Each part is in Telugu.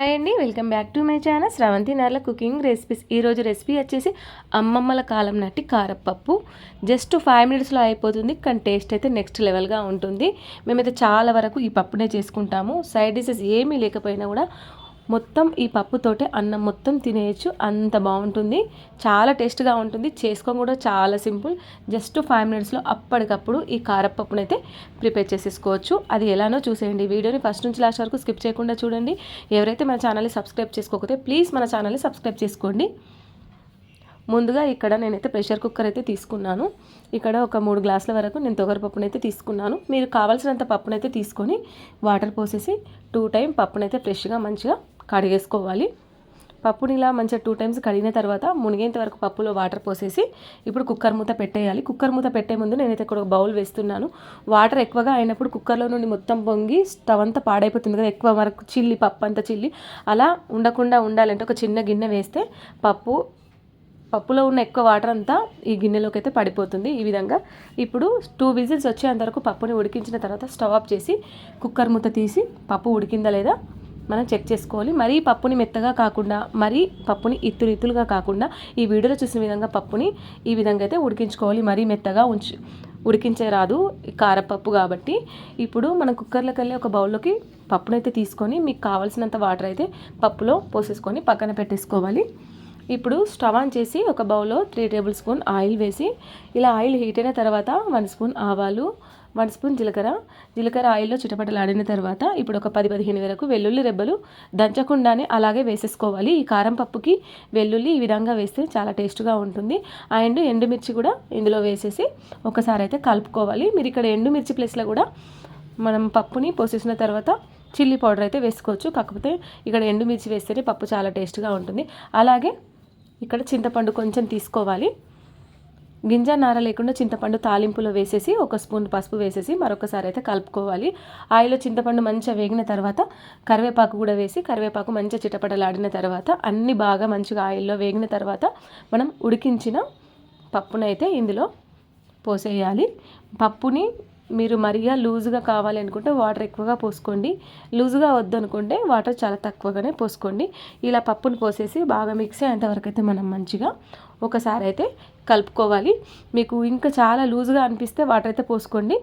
హాయ్ అండి welcome back to my channel Sravanthi Narla cooking recipes. ఈరోజు రెసిపీ వచ్చేసి అమ్మమ్మల కాలం నాటి కారపప్పు. జస్ట్ ఫైవ్ మినిట్స్లో అయిపోతుంది కానీ టేస్ట్ అయితే నెక్స్ట్ లెవెల్గా ఉంటుంది. మేమైతే చాలా వరకు ఈ పప్పునే చేసుకుంటాము. సైడ్ డిషెస్ ఏమీ లేకపోయినా కూడా మొత్తం ఈ పప్పుతోటే అన్నం మొత్తం తినేయచ్చు. అంత బాగుంటుంది. చాలా టేస్ట్గా ఉంటుంది. చేసుకోవడం కూడా చాలా సింపుల్. జస్ట్ ఫైవ్ మినిట్స్లో అప్పటికప్పుడు ఈ కారపప్పును అయితే ప్రిపేర్ చేసేసుకోవచ్చు. అది ఎలానో చూసేయండి. వీడియోని ఫస్ట్ నుంచి లాస్ట్ వరకు స్కిప్ చేయకుండా చూడండి. ఎవరైతే మన ఛానల్ని సబ్స్క్రైబ్ చేసుకోకపోతే ప్లీజ్ మన ఛానల్ని సబ్స్క్రైబ్ చేసుకోండి. ముందుగా ఇక్కడ నేనైతే ప్రెషర్ కుక్కర్ అయితే తీసుకున్నాను. ఇక్కడ ఒక మూడు గ్లాసుల వరకు నేను తొగరపప్పునైతే తీసుకున్నాను. మీరు కావాల్సినంత పప్పునైతే తీసుకొని వాటర్ పోసేసి టూ టైం పప్పునైతే ఫ్రెష్గా మంచిగా కడిగేసుకోవాలి. పప్పుని ఇలా మంచిగా టూ టైమ్స్ కడిగిన తర్వాత మునిగేంత వరకు పప్పులో వాటర్ పోసేసి ఇప్పుడు కుక్కర్ మూత పెట్టేయాలి. కుక్కర్ మూత పెట్టే ముందు నేనైతే ఇక్కడ ఒక బౌల్ వేస్తున్నాను. వాటర్ ఎక్కువగా అయినప్పుడు కుక్కర్లో నుండి మొత్తం పొంగి స్టవ్ అంతా పాడైపోతుంది కదా ఎక్కువ వరకు చిల్లి పప్పు అంతా చిల్లి. అలా ఉండకుండా ఉండాలంటే ఒక చిన్న గిన్నె వేస్తే పప్పు పప్పులో ఉన్న ఎక్కువ వాటర్ అంతా ఈ గిన్నెలోకి అయితే పడిపోతుంది ఈ విధంగా. ఇప్పుడు టూ విజిల్స్ వచ్చేంత వరకు పప్పుని ఉడికించిన తర్వాత స్టవ్ ఆఫ్ చేసి కుక్కర్ మూత తీసి పప్పు ఉడికిందా లేదా మనం చెక్ చేసుకోవాలి. మరీ పప్పుని మెత్తగా కాకుండా మరీ పప్పుని ఇత్తులు ఇత్తులుగా కాకుండా ఈ వీడియోలో చూసిన విధంగా పప్పుని ఈ విధంగా అయితే ఉడికించుకోవాలి. మరీ మెత్తగా ఉంచి ఉడికించే రాదు కారపప్పు కాబట్టి. ఇప్పుడు మనం కుక్కర్లోకి వెళ్ళి ఒక బౌల్లోకి పప్పునైతే తీసుకొని మీకు కావాల్సినంత వాటర్ అయితే పప్పులో పోసేసుకొని పక్కన పెట్టేసుకోవాలి. ఇప్పుడు స్టవ్ ఆన్ చేసి ఒక బౌల్లో త్రీ టేబుల్ స్పూన్ ఆయిల్ వేసి ఇలా ఆయిల్ హీట్ అయిన తర్వాత వన్ స్పూన్ ఆవాలు వన్ స్పూన్ జీలకర్ర. జీలకర్ర ఆయిల్లో చిటపటలాడిన తర్వాత ఇప్పుడు ఒక పది పదిహేను వరకు వెల్లుల్లి రెబ్బలు దంచకుండానే అలాగే వేసేసుకోవాలి. ఈ కారం పప్పుకి వెల్లుల్లి ఈ విధంగా వేస్తే చాలా టేస్ట్గా ఉంటుంది. అండ్ ఎండుమిర్చి కూడా ఇందులో వేసేసి ఒకసారి అయితే కలుపుకోవాలి. మీరు ఇక్కడ ఎండుమిర్చి ప్లేస్లో కూడా మనం పప్పుని పోసేసిన తర్వాత చిల్లీ పౌడర్ అయితే వేసుకోవచ్చు. కాకపోతే ఇక్కడ ఎండుమిర్చి వేస్తేనే పప్పు చాలా టేస్ట్గా ఉంటుంది. అలాగే ఇక్కడ చింతపండు కొంచెం తీసుకోవాలి. గింజ నార లేకుండా చింతపండు తాలింపులో వేసేసి ఒక స్పూన్ పసుపు వేసేసి మరొకసారి అయితే కలుపుకోవాలి. ఆయిల్లో చింతపండు మంచిగా వేగిన తర్వాత కరివేపాకు కూడా వేసి కరివేపాకు మంచిగా చిటపటలాడిన తర్వాత అన్ని బాగా మంచిగా ఆయిల్లో వేగిన తర్వాత మనం ఉడికించిన పప్పునైతే ఇందులో పోసేయాలి. పప్పుని మీరు మరిగా లూజుగా కావాలి అనుకుంటే వాటర్ ఎక్కువగా పోసుకోండి. లూజుగా వద్దనుకుంటే వాటర్ చాలా తక్కువగానే పోసుకోండి. ఇలా పప్పును పోసేసి బాగా మిక్స్ అయ్యేంతవరకు అయితే మనం మంచిగా ఒకసారి అయితే కలుపుకోవాలి. మీకు ఇంకా చాలా లూజుగా అనిపిస్తే వాటర్ అయితే పోసుకోండి.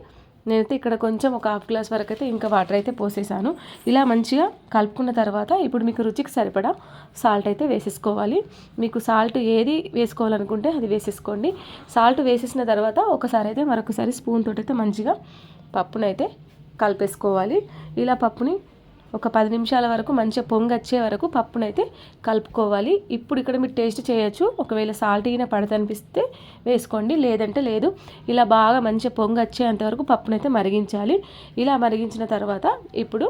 నేనైతే ఇక్కడ కొంచెం ఒక హాఫ్ గ్లాస్ వరకు అయితే ఇంకా వాటర్ అయితే పోసేసాను. ఇలా మంచిగా కలుపుకున్న తర్వాత ఇప్పుడు మీకు రుచికి సరిపడా సాల్ట్ అయితే వేసేసుకోవాలి. మీకు సాల్ట్ ఏది వేసుకోవాలనుకుంటే అది వేసేసుకోండి. సాల్ట్ వేసేసిన తర్వాత ఒకసారి అయితే మరొకసారి స్పూన్ తోటి అయితే మంచిగా పప్పునైతే కలిపేసుకోవాలి. ఇలా పప్పుని ఒక పది నిమిషాల వరకు మంచిగా పొంగొచ్చే వరకు పప్పునైతే కలుపుకోవాలి. ఇప్పుడు ఇక్కడ మీరు టేస్ట్ చేయొచ్చు. ఒకవేళ సాల్ట్ అయినా పడతనిపిస్తే వేసుకోండి. లేదంటే లేదు. ఇలా బాగా మంచిగా పొంగొచ్చేంత వరకు పప్పునైతే మరిగించాలి. ఇలా మరిగించిన తర్వాత ఇప్పుడు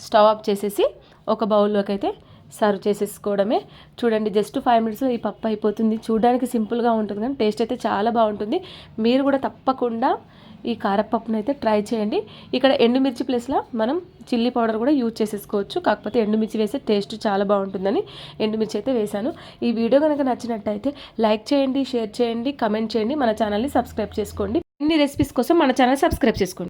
స్టవ్ ఆఫ్ చేసేసి ఒక బౌల్లోకి అయితే సర్వ్ చేసేసుకోవడమే. చూడండి జస్ట్ ఫైవ్ మినిట్స్లో ఈ పప్పు అయిపోతుంది. చూడడానికి సింపుల్గా ఉంటుంది కానీ టేస్ట్ అయితే చాలా బాగుంటుంది. మీరు కూడా తప్పకుండా ఈ కారపప్పును అయితే ట్రై చేయండి. ఇక్కడ ఎండుమిర్చి ప్లేస్లో మనం చిల్లీ పౌడర్ కూడా యూజ్ చేసేసుకోవచ్చు. కాకపోతే ఎండుమిర్చి వేస్తే టేస్ట్ చాలా బాగుంటుందని ఎండుమిర్చి అయితే వేశాను. ఈ వీడియో కనుక నచ్చినట్టయితే లైక్ చేయండి షేర్ చేయండి కమెంట్ చేయండి. మన ఛానల్ని సబ్స్క్రైబ్ చేసుకోండి. ఇన్ని రెసిపీస్ కోసం మన ఛానల్ సబ్స్క్రైబ్ చేసుకోండి.